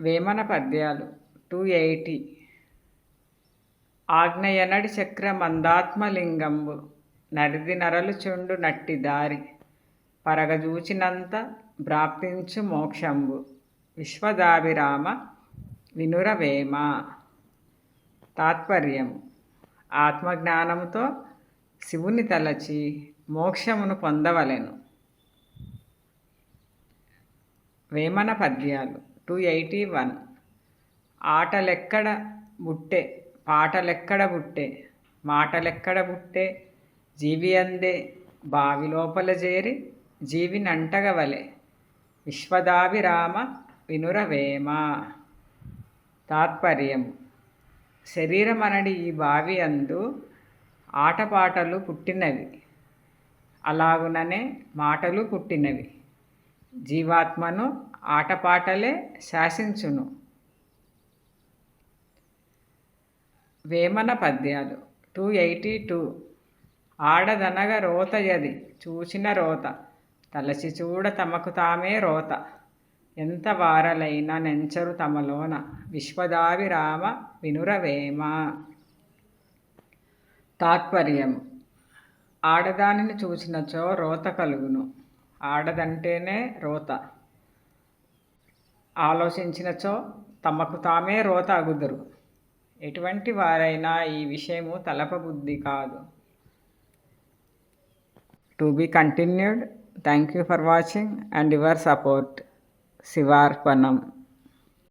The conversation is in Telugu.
వేమన పద్యాలు. టూ ఎయిటీ ఆగ్నేయనడి చక్ర మందాత్మలింగంబు నరిది నరలు చుండు నట్టి దారి. పరగజూచినంత ప్రాప్తించు మోక్షంబు. విశ్వదాభిరామ వినురవేమ తాత్పర్యం. ఆత్మజ్ఞానముతో శివుని తలచి మోక్షమును పొందవలెను. వేమన పద్యాలు. Two eighty one. ఆటలెక్కడ బుట్టే పాటలెక్కడ బుట్టే మాటలెక్కడ బుట్టే జీవి అందే బావి లోపల చేరి జీవి నంటగవలే విశ్వదాభిరామ వినురవేమ. తాత్పర్యం శరీరమనడి ఈ బావి అందు ఆటపాటలు పుట్టినవి అలాగుననే మాటలు పుట్టినవి. జీవాత్మను ఆటపాటలే శాసించును. వేమన పద్యాలు. Two eighty two. ఆడదనగ రోతయది చూచిన రోత. తలచి చూడ తమకు తామే రోత. ఎంత వారలైన నెంచరు తమలోన. విశ్వదావిరామ వినురవేమ తాత్పర్యం ఆడదానిని చూసినచో రోత కలుగును. ఆడదంటేనే రోత. ఆలోచించినచో తమకు తామే రోత అగుదురు. ఎటువంటి వారైనా ఈ విషయము తలపబుద్ధి కాదు. To be continued. Thank you for watching and your support. శివార్పణం.